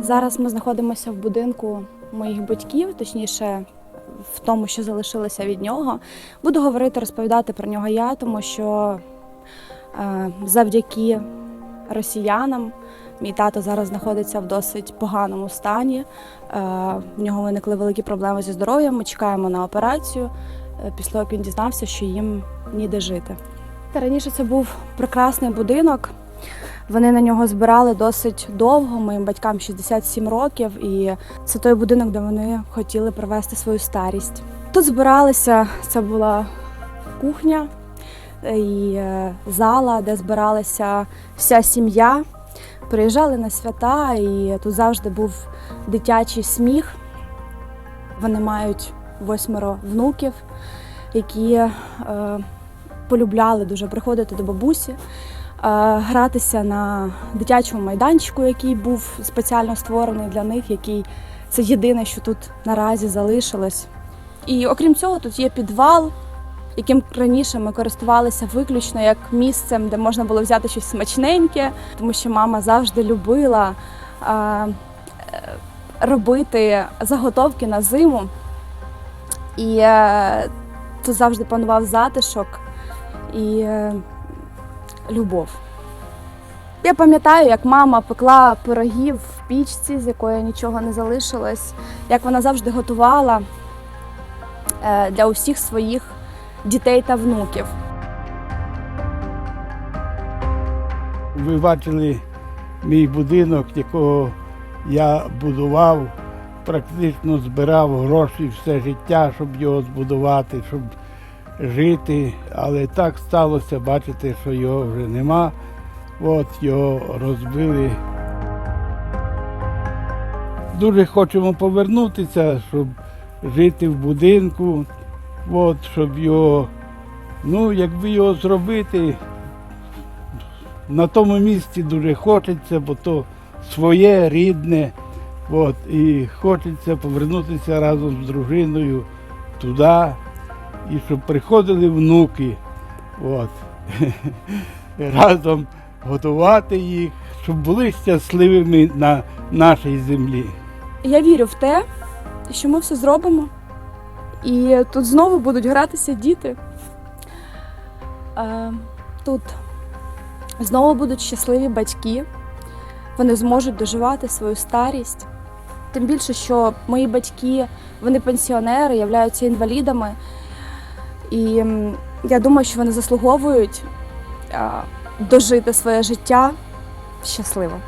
Зараз ми знаходимося в будинку моїх батьків, точніше, в тому, що залишилося від нього. Буду говорити, розповідати про нього я, тому що е, завдяки росіянам мій тато зараз знаходиться в досить поганому стані. Е, в нього виникли великі проблеми зі здоров'ям. Ми чекаємо на операцію. е, Після як він дізнався, що їм ніде жити. Та раніше це був прекрасний будинок. Вони на нього збирали досить довго. Моїм батькам 67 років, і це той будинок, де вони хотіли провести свою старість. Тут збиралися, це була кухня і е, зала, де збиралася вся сім'я. Приїжджали на свята, і тут завжди був дитячий сміх. Вони мають восьмеро внуків, які е, полюбляли дуже приходити до бабусі, гратися на дитячому майданчику, який був спеціально створений для них, який це єдине, що тут наразі залишилось. І окрім цього, тут є підвал, яким раніше ми користувалися виключно як місцем, де можна було взяти щось смачненьке, тому що мама завжди любила е, е, робити заготовки на зиму. І е, тут завжди панував затишок і е, любов. Я пам'ятаю, як мама пекла пирогів в пічці, з якої нічого не залишилось, як вона завжди готувала е, для усіх своїх дітей та внуків. Ви бачили мій будинок, якого я будував, практично збирав гроші все життя, щоб його збудувати, щоб жити. Але так сталося, бачите, що його вже нема. От його розбили. Дуже хочемо повернутися, щоб жити в будинку, от, щоб його, ну, якби його зробити, на тому місці дуже хочеться, бо то своє рідне. От, і хочеться повернутися разом з дружиною туди, і щоб приходили внуки. От, разом готувати їх, щоб були щасливими на нашій землі. Я вірю в те, що ми все зробимо. І тут знову будуть гратися діти. Е, Тут знову будуть щасливі батьки. Вони зможуть доживати свою старість. Тим більше, що мої батьки, вони пенсіонери, являються інвалідами. І я думаю, що вони заслуговують дожити своє життя щасливо.